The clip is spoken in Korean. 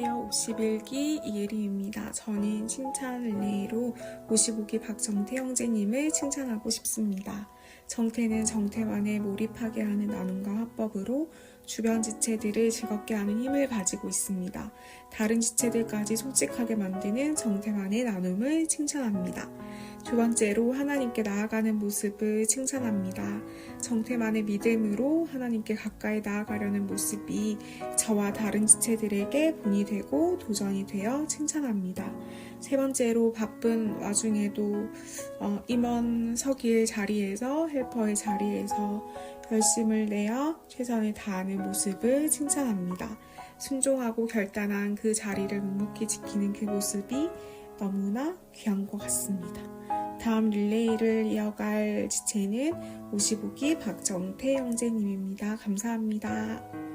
11기 이예림입니다. 저는 칭찬 릴레이로 55기 박정태 형제님을 칭찬하고 싶습니다. 정태는 정태만의 몰입하게 하는 나눔과 화법으로 주변 지체들을 즐겁게 하는 힘을 가지고 있습니다. 다른 지체들까지 솔직하게 만드는 정태만의 나눔을 칭찬합니다. 두 번째로 하나님께 나아가는 모습을 칭찬합니다. 정태만의 믿음으로 하나님께 가까이 나아가려는 모습이 저와 다른 지체들에게 본이 되고 도전이 되어 칭찬합니다. 세 번째로 바쁜 와중에도 어, 임원 서기의 자리에서 헬퍼의 자리에서 열심을 내어 최선을 다하는 모습을 칭찬합니다. 순종하고 결단한 그 자리를 묵묵히 지키는 그 모습이 너무나 귀한 것 같습니다. 다음 릴레이를 이어갈 지체는 55기 박정태 형제님입니다. 감사합니다.